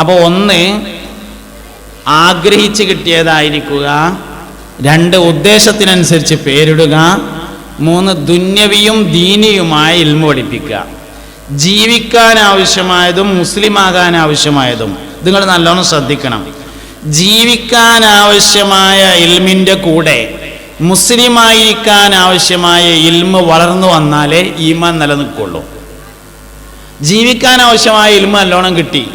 അപ്പോൾ ഒന്ന് ആഗ്രഹിച്ച് കിട്ടിയതായിരിക്കുക. രണ്ട് ഉദ്ദേശത്തിനനുസരിച്ച് പേരിടുക. മൂന്ന് ദുന്യവിയും ദീനിയുമായ ഇൽമ പഠിപ്പിക്കുക. ജീവിക്കാൻ ആവശ്യമായതും മുസ്ലിമാകാൻ ആവശ്യമായതും നിങ്ങൾ നല്ലോണം ശ്രദ്ധിക്കണം. ജീവിക്കാൻ ആവശ്യമായ ഇൽമിന്റെ കൂടെ മുസ്ലിമായിരിക്കാൻ ആവശ്യമായ ഇൽമ വളർന്നു വന്നാലേ ഈമാൻ നിലനിൽക്കുള്ളൂ. ജീവിക്കാൻ ആവശ്യമായ ഇൽമ നല്ലോണം കിട്ടി.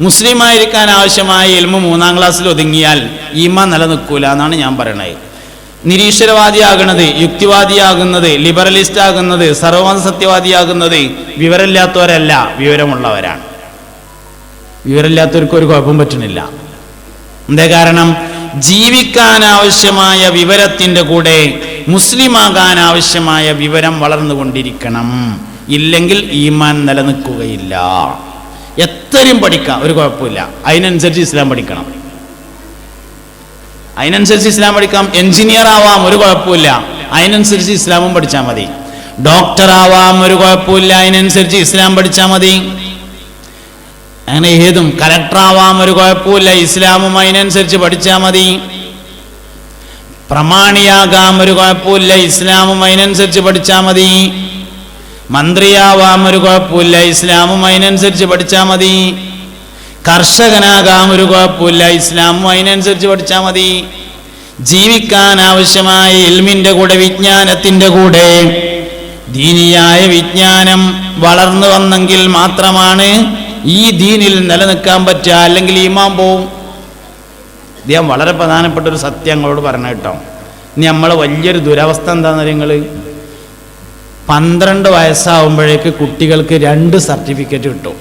മുസ്ലിമായിരിക്കാൻ ആവശ്യമായ ഇൽമ മൂന്നാം ക്ലാസ്സിൽ ഒതുങ്ങിയാൽ ഈമ നിലനിൽക്കൂല എന്നാണ് ഞാൻ പറയണത്. നിരീശ്വരവാദിയാകുന്നത് യുക്തിവാദിയാകുന്നത് ലിബറലിസ്റ്റ് ആകുന്നത് സർവമത സത്യവാദിയാകുന്നത് വിവരമില്ലാത്തവരല്ല വിവരമുള്ളവരാണ്. വിവരമില്ലാത്തവർക്ക് ഒരു കുഴപ്പം പറ്റുന്നില്ല. എന്താ കാരണം? ജീവിക്കാൻ ആവശ്യമായ വിവരത്തിന്റെ കൂടെ മുസ്ലിമാകാൻ ആവശ്യമായ വിവരം വളർന്നുകൊണ്ടിരിക്കണം. ഇല്ലെങ്കിൽ ഈമാൻ നിലനിൽക്കുകയില്ല. എത്രയും പഠിക്കാം ഒരു കുഴപ്പമില്ല. അതിനനുസരിച്ച് ഇസ്ലാം പഠിക്കണം. അതിനനുസരിച്ച് ഇസ്ലാം പഠിക്കാം എഞ്ചിനീയർ ആവാം ഒരു കുഴപ്പമില്ല. അതിനനുസരിച്ച് ഇസ്ലാമും പഠിച്ചാൽ മതി. ഡോക്ടർ ആവാം ഒരു കുഴപ്പമില്ല. അതിനനുസരിച്ച് ഇസ്ലാം പഠിച്ചാൽ മതി. അങ്ങനെ ഏതും. കലക്ടർ ആവാം ഒരു കുഴപ്പമില്ല. ഇസ്ലാമും അതിനനുസരിച്ച് പഠിച്ചാൽ മതി. പ്രമാണിയാകാം ഒരു കുഴപ്പമില്ല. ഇസ്ലാമും അതിനനുസരിച്ച് പഠിച്ചാൽ മതി. മന്ത്രിയാവാം ഒരു കുഴപ്പമില്ല ഇസ്ലാമും അതിനനുസരിച്ച് പഠിച്ചാൽ മതി. കർഷകനാകാം ഒരു കുഴപ്പമില്ല ഇസ്ലാമും അതിനനുസരിച്ച് പഠിച്ചാൽ മതി. ജീവിക്കാൻ ആവശ്യമായ ഇൽമിന്റെ കൂടെ വിജ്ഞാനത്തിന്റെ കൂടെ ദീനിയായ വിജ്ഞാനം വളർന്നു വന്നെങ്കിൽ മാത്രമാണ് ഈ ദീനിൽ നിലനിൽക്കാൻ പറ്റുക. അല്ലെങ്കിൽ ഈമാൻ പോവും. ഞാൻ വളരെ പ്രധാനപ്പെട്ട ഒരു സത്യങ്ങളോട് പറഞ്ഞു കേട്ടോ. ഇനി നമ്മൾ വലിയൊരു ദുരവസ്ഥ എന്താണെന്ന് നിങ്ങൾ പന്ത്രണ്ട് വയസ്സാവുമ്പോഴേക്ക് കുട്ടികൾക്ക് രണ്ട് സർട്ടിഫിക്കറ്റ് കിട്ടും.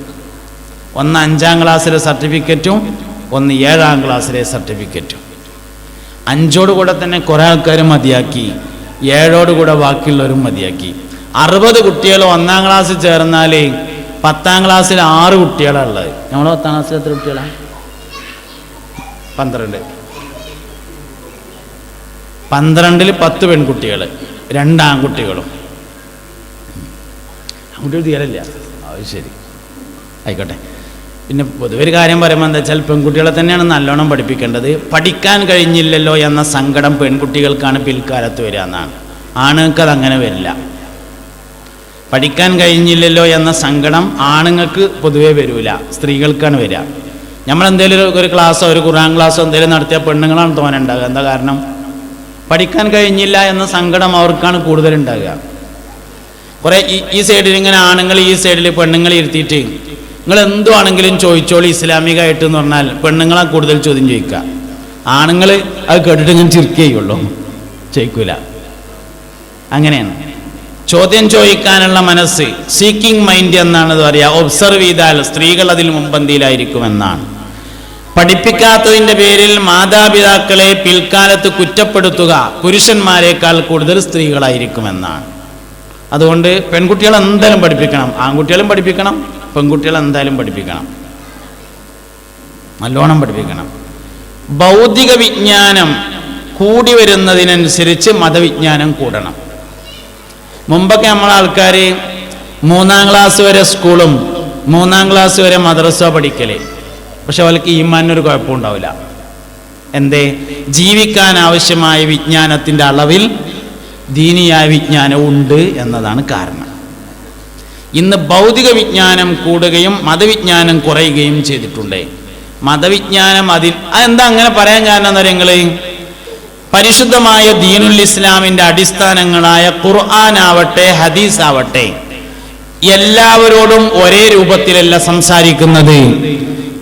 ഒന്ന് അഞ്ചാം ക്ലാസ്സിലെ സർട്ടിഫിക്കറ്റും ഒന്ന് ഏഴാം ക്ലാസ്സിലെ സർട്ടിഫിക്കറ്റും. അഞ്ചോട് കൂടെ തന്നെ കുറേ ആൾക്കാർ മതിയാക്കി ഏഴോട് കൂടെ ബാക്കിയുള്ളവരും മതിയാക്കി. അറുപത് കുട്ടികൾ ഒന്നാം ക്ലാസ്സിൽ ചേർന്നാൽ പത്താം ക്ലാസ്സിൽ ആറ് കുട്ടികളാണ് ഉള്ളത്. നമ്മൾ പത്താം ക്ലാസ്സിൽ എത്ര കുട്ടികളാണ് പന്ത്രണ്ട്. പന്ത്രണ്ടിൽ പത്ത് പെൺകുട്ടികൾ രണ്ട് ആൺകുട്ടികളും. ആൺകുട്ടികൾ തീരല്ല അത് ശരി. ആയിക്കോട്ടെ. പിന്നെ പൊതുവെ ഒരു കാര്യം പറയുമ്പോൾ എന്താ വെച്ചാൽ പെൺകുട്ടികളെ തന്നെയാണ് നല്ലോണം പഠിപ്പിക്കേണ്ടത്. പഠിക്കാൻ കഴിഞ്ഞില്ലല്ലോ എന്ന സങ്കടം പെൺകുട്ടികൾക്കാണ് പിൽക്കാലത്ത് വരിക എന്നാണ്. ആണുങ്ങൾക്ക് അതങ്ങനെ വരില്ല. പഠിക്കാൻ കഴിഞ്ഞില്ലല്ലോ എന്ന സങ്കടം ആണുങ്ങൾക്ക് പൊതുവേ വരില്ല സ്ത്രീകൾക്കാണ് വരിക. നമ്മൾ എന്തെങ്കിലും ഒരു ക്ലാസ്സോ ഒരു ഖുറാൻ ക്ലാസ്സോ എന്തെങ്കിലും നടത്തിയ പെണ്ണുങ്ങളാണ് തോന്നുന്നുണ്ടാകുക എന്താ കാരണം? പഠിക്കാൻ കഴിഞ്ഞില്ല എന്ന സങ്കടം അവർക്കാണ് കൂടുതൽ ഉണ്ടാകുക കുറെ ഈ സൈഡിൽ ഇങ്ങനെ ആണുങ്ങൾ ഈ സൈഡിൽ പെണ്ണുങ്ങൾ ഇരുത്തിയിട്ട് നിങ്ങൾ എന്തുവാണെങ്കിലും ചോദിച്ചോളി ഇസ്ലാമികമായിട്ട് എന്ന് പറഞ്ഞാൽ പെണ്ണുങ്ങളാ കൂടുതൽ ചോദ്യം ചോദിക്കുക. ആണുങ്ങൾ അത് കേട്ടിട്ട് ഇങ്ങനെ ചിരിക്കുകയുള്ളൂ ചോദിക്കൂല. അങ്ങനെയാണ്. ചോദ്യം ചോദിക്കാനുള്ള മനസ്സ് സീക്കിംഗ് മൈൻഡ് എന്നാണ് പറയുക. ഒബ്സർവ് ചെയ്താൽ സ്ത്രീകൾ അതിൽ മുമ്പന്തിയിലായിരിക്കുമെന്നാണ് പഠിപ്പിക്കാത്തതിന്റെ പേരിൽ മാതാപിതാക്കളെ പിൽക്കാലത്ത് കുറ്റപ്പെടുത്തുക പുരുഷന്മാരെക്കാൾ കൂടുതൽ സ്ത്രീകളായിരിക്കുമെന്നാണ്. അതുകൊണ്ട് പെൺകുട്ടികളെ എന്തായാലും പഠിപ്പിക്കണം. ആൺകുട്ടികളും പഠിപ്പിക്കണം പെൺകുട്ടികളെ എന്തായാലും പഠിപ്പിക്കണം. നല്ലോണം പഠിപ്പിക്കണം. ഭൗതിക വിജ്ഞാനം കൂടി വരുന്നതിനനുസരിച്ച് മതവിജ്ഞാനം കൂടണം. മുമ്പൊക്കെ നമ്മളെ ആൾക്കാർ മൂന്നാം ക്ലാസ് വരെ സ്കൂളും മൂന്നാം ക്ലാസ് വരെ മദ്രസ പഠിക്കലേ. പക്ഷെ അവർക്ക് ഈമാനൊരു കുഴപ്പമുണ്ടാവില്ല. എന്തേ? ജീവിക്കാൻ ആവശ്യമായ വിജ്ഞാനത്തിന്റെ അളവിൽ ദീനിയായ വിജ്ഞാനവും ഉണ്ട് എന്നതാണ് കാരണം. ഇന്ന് ഭൗതിക വിജ്ഞാനം കൂടുകയും മതവിജ്ഞാനം കുറയുകയും ചെയ്തിട്ടുണ്ട്. മതവിജ്ഞാനം അതിൽ അതെന്താ അങ്ങനെ പറയാൻ കാരണം നിങ്ങൾ പരിശുദ്ധമായ ദീനുൽ ഇസ്ലാമിന്റെ അടിസ്ഥാനങ്ങളായ ഖുർആൻ ആവട്ടെ ഹദീസ് ആവട്ടെ എല്ലാവരോടും ഒരേ രൂപത്തിലല്ല സംസാരിക്കുന്നത്.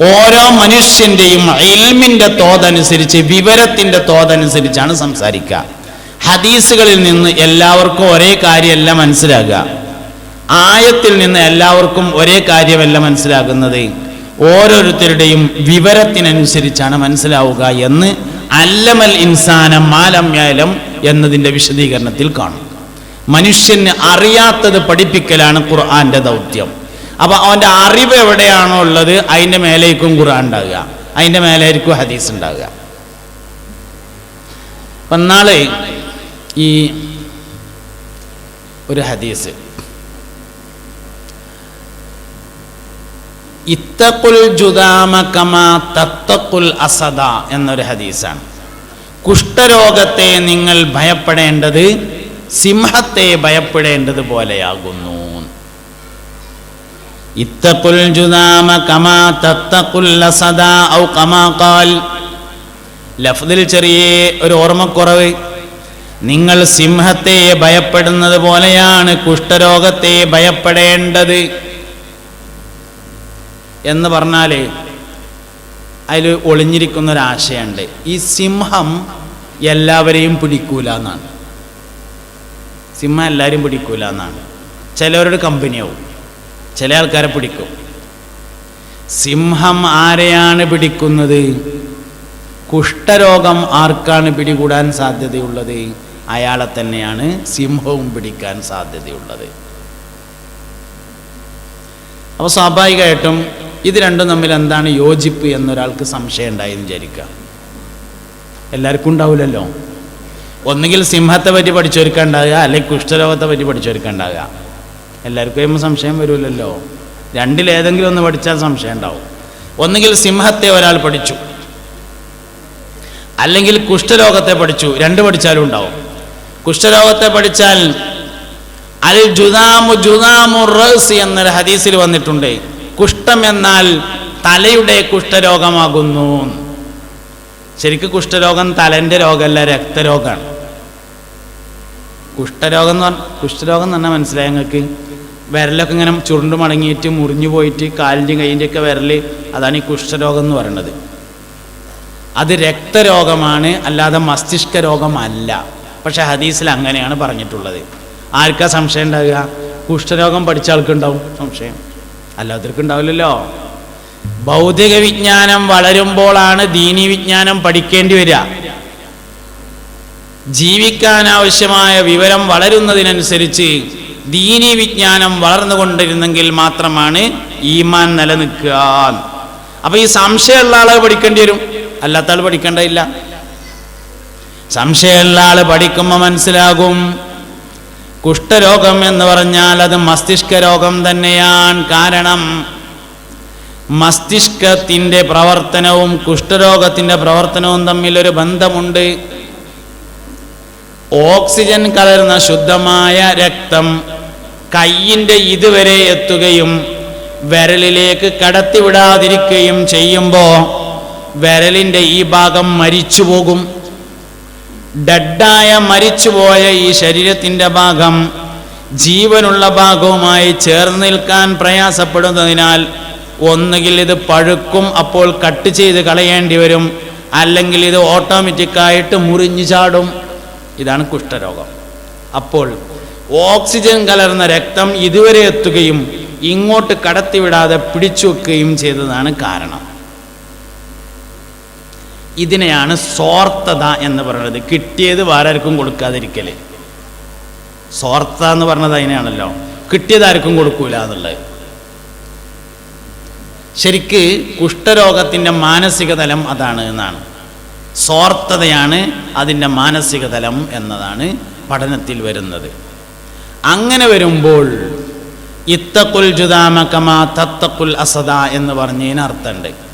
ഓരോ മനുഷ്യന്റെയും ഇൽമിന്റെ തോതനുസരിച്ച് വിവരത്തിന്റെ തോതനുസരിച്ചാണ് സംസാരിക്കുക. ഹദീസുകളിൽ നിന്ന് എല്ലാവർക്കും ഒരേ കാര്യമല്ല മനസ്സിലാകുക. ആയത്തിൽ നിന്ന് എല്ലാവർക്കും ഒരേ കാര്യമല്ല മനസ്സിലാകുന്നത്. ഓരോരുത്തരുടെയും വിവരത്തിനനുസരിച്ചാണ് മനസ്സിലാവുക എന്ന് അല്ലമൽ ഇൻസാനം മാലമ്യാലം എന്നതിന്റെ വിശദീകരണത്തിൽ കാണും. മനുഷ്യന് അറിയാത്തത് പഠിപ്പിക്കലാണ് ഖുർആന്റെ ദൗത്യം. അപ്പോൾ അവന്റെ അറിവ് എവിടെയാണോ ഉള്ളത് അതിന്റെ മേലേക്കും ഖുർആൻ ഉണ്ടാകുക. അതിന്റെ മേലായിരിക്കും ഹദീസ് ഉണ്ടാകുക. അപ്പൊ നാളെ ഈ ഒരു ഹദീസ്. ഇത്തക്കുൽ ജുദാമ കമാ തത്തക്കുൽ അസദ എന്നൊരു ഹദീസാണ്. കുഷ്ഠരോഗത്തെ നിങ്ങൾ ഭയപ്പെടേണ്ടത് സിംഹത്തെ ഭയപ്പെടേണ്ടത് പോലെയാകുന്നു. ഇത്തക്കുൽ ജുദാമ കമാ തത്തക്കുൽ അസദ ഔ കമാ കാൽ ലഫ്ദിൽ ചെറിയ ഒരു ഓർമ്മക്കുറവ്. നിങ്ങൾ സിംഹത്തെ ഭയപ്പെടുന്നത് പോലെയാണ് കുഷ്ഠരോഗത്തെ ഭയപ്പെടേണ്ടത്. എന്ന് പറഞ്ഞാൽ അതിൽ ഒളിഞ്ഞിരിക്കുന്ന ഒരു ആശയമുണ്ട് ഈ സിംഹം എല്ലാവരെയും പിടിക്കൂല എന്നാണ് സിംഹം എല്ലാവരും പിടിക്കൂല എന്നാണ് ചിലവരുടെ കമ്പനിയാവും. ചില ആൾക്കാരെ പിടിക്കും. സിംഹം ആരെയാണ് പിടിക്കുന്നത്? കുഷ്ഠരോഗം ആർക്കാണ് പിടികൂടാൻ സാധ്യതയുള്ളത്? അയാളെ തന്നെയാണ് സിംഹവും പിടിക്കാൻ സാധ്യതയുള്ളത്. അപ്പോൾ സ്വാഭാവികമായിട്ടും ഇത് രണ്ടും തമ്മിൽ എന്താണ് യോജിപ്പ് എന്നൊരാൾക്ക് സംശയം ഉണ്ടായി എന്ന് വിചാരിക്കുക. എല്ലാവർക്കും ഉണ്ടാവില്ലല്ലോ. ഒന്നുകിൽ സിംഹത്തെ പറ്റി പഠിച്ചൊരുക്കുണ്ടാകുക അല്ലെങ്കിൽ കുഷ്ഠരോഗത്തെ പറ്റി പഠിച്ചൊരുക്കുണ്ടാകുക എല്ലാവർക്കും സംശയം വരുമല്ലോ രണ്ടിലേതെങ്കിലും ഒന്ന് പഠിച്ചാൽ സംശയം ഉണ്ടാവും. ഒന്നുകിൽ സിംഹത്തെ ഒരാൾ പഠിച്ചു അല്ലെങ്കിൽ കുഷ്ഠരോഗത്തെ പഠിച്ചു രണ്ട് പഠിച്ചാലും ഉണ്ടാവും. കുഷ്ഠരോഗത്തെ പഠിച്ചാൽ അൽ ജുദാമു ജുദാമു റസ് എന്നൊരു ഹദീസിൽ വന്നിട്ടുണ്ട്. കുഷ്ഠം എന്നാൽ തലയുടെ കുഷ്ഠരോഗമാകുന്നു. ശരിക്കും കുഷ്ഠരോഗം തലന്റെ രോഗമല്ല രക്തരോഗമാണ്. കുഷ്ഠരോഗം എന്ന് പറഞ്ഞ കുഷ്ഠരോഗം എന്ന് പറഞ്ഞാൽ മനസ്സിലായി ഞങ്ങൾക്ക് വിരലൊക്കെ ഇങ്ങനെ ചുരുണ്ടു മടങ്ങിയിട്ട് മുറിഞ്ഞു പോയിട്ട് കാലിന്റെയും കൈന്റെ ഒക്കെ വിരൽ അതാണ് ഈ കുഷ്ഠരോഗം എന്ന് പറയുന്നത്. അത് രക്തരോഗമാണ് അല്ലാതെ മസ്തിഷ്ക രോഗമല്ല. പക്ഷെ ഹദീസിൽ അങ്ങനെയാണ് പറഞ്ഞിട്ടുള്ളത്. ആർക്കാ സംശയം ഉണ്ടാവുക? കുഷ്ഠരോഗം പഠിച്ച ആൾക്കുണ്ടാവും. സംശയം. അല്ലാത്തവർക്ക് ഉണ്ടാവില്ലല്ലോ. ഭൗതിക വിജ്ഞാനം വളരുമ്പോഴാണ് ദീനി വിജ്ഞാനം പഠിക്കേണ്ടി വരിക. ജീവിക്കാനാവശ്യമായ വിവരം വളരുന്നതിനനുസരിച്ച് ദീനി വിജ്ഞാനം വളർന്നുകൊണ്ടിരുന്നെങ്കിൽ മാത്രമാണ് ഈമാൻ നിലനിൽക്കുക. അപ്പൊ ഈ സംശയമുള്ള ആളെ പഠിക്കേണ്ടി വരും. അല്ലാത്ത ആൾ പഠിക്കേണ്ടതില്ല. സംശയമുള്ള ആൾ പഠിക്കുമ്പോൾ മനസ്സിലാകും. കുഷ്ഠരോഗം എന്ന് പറഞ്ഞാൽ അത് മസ്തിഷ്ക രോഗം തന്നെയാണ് കാരണം. മസ്തിഷ്കത്തിന്റെ പ്രവർത്തനവും കുഷ്ഠരോഗത്തിന്റെ പ്രവർത്തനവും തമ്മിലൊരു ബന്ധമുണ്ട്. ഓക്സിജൻ കലർന്ന ശുദ്ധമായ രക്തം കയ്യിന്റെ ഇതുവരെ എത്തുകയും വിരലിലേക്ക് കടത്തിവിടാതിരിക്കുകയും ചെയ്യുമ്പോൾ വിരലിന്റെ ഈ ഭാഗം മരിച്ചു പോകും ഡഡായ മരിച്ചുപോയ ഈ ശരീരത്തിന്റെ ഭാഗം ജീവനുള്ള ഭാഗവുമായി ചേർന്ന് നിൽക്കാൻ പ്രയാസപ്പെടുന്നതിനാൽ ഒന്നുകിൽ ഇത് പഴുക്കും അപ്പോൾ കട്ട് ചെയ്ത് കളയേണ്ടി വരും അല്ലെങ്കിൽ ഇത് ഓട്ടോമാറ്റിക്കായിട്ട് മുറിഞ്ഞു ചാടും. ഇതാണ് കുഷ്ഠരോഗം. അപ്പോൾ ഓക്സിജൻ കലർന്ന രക്തം ഇതുവരെ എത്തുകയും ഇങ്ങോട്ട് കടത്തിവിടാതെ പിടിച്ചു വെക്കുകയും ചെയ്തതാണ് കാരണം. ഇതിനെയാണ് സ്വാർത്ഥത എന്ന് പറയുന്നത്. കിട്ടിയത് വേറാർക്കും കൊടുക്കാതിരിക്കൽ സ്വാർത്ഥ എന്ന് പറഞ്ഞത് അതിനെയാണല്ലോ. കിട്ടിയത് ആർക്കും കൊടുക്കൂല എന്നുള്ളത്. ശരിക്ക് കുഷ്ഠരോഗത്തിന്റെ മാനസിക തലം അതാണ് എന്നാണ്. സ്വാർത്ഥതയാണ് അതിന്റെ മാനസിക തലം എന്നതാണ് പഠനത്തിൽ വരുന്നത്. അങ്ങനെ വരുമ്പോൾ ഇത്തക്കുൽ ജുദാമക്കമാ കമാ തത്തക്കുൽ അസദ എന്ന് പറഞ്ഞതിന് അർത്ഥമുണ്ട്.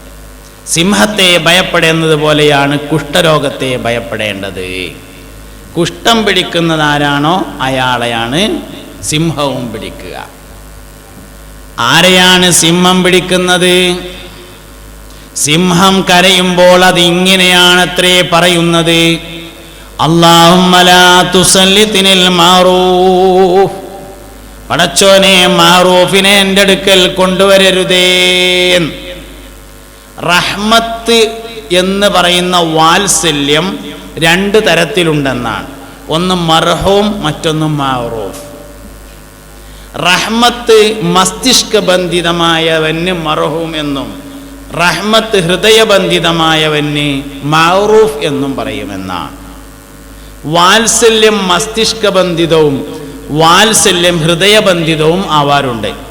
സിംഹത്തെ ഭയപ്പെടേണ്ടത് പോലെയാണ് കുഷ്ഠരോഗത്തെ ഭയപ്പെടേണ്ടത്. കുഷ്ഠം പിടിക്കുന്നതാരാണോ അയാളെയാണ് സിംഹവും പിടിക്കുക. ആരെയാണ് സിംഹം പിടിക്കുന്നത്? സിംഹം കരയുമ്പോൾ അത് ഇങ്ങനെയാണത്രേ പറയുന്നത് പടച്ചോനെ മാറൂഫിനെ എന്റെ അടുക്കൽ കൊണ്ടുവരരുതേ റഹ്മത്ത് എന്ന് പറയുന്ന വാത്സല്യം രണ്ട് തരത്തിലുണ്ടെന്നാണ്. ഒന്ന് മർഹവും മറ്റൊന്ന് മാറൂഫ് റഹ്മത്ത് മസ്തിഷ്ക മസ്തിഷ്കബന്ധിതമായവന് മർഹൂം എന്നും റഹ്മത്ത് ഹൃദയബന്ധിതമായവന് മാറൂഫ് എന്നും പറയുമെന്നാണ്. വാത്സല്യം മസ്തിഷ്കബന്ധിതവും വാത്സല്യം ഹൃദയബന്ധിതവും ആവാറുണ്ട്.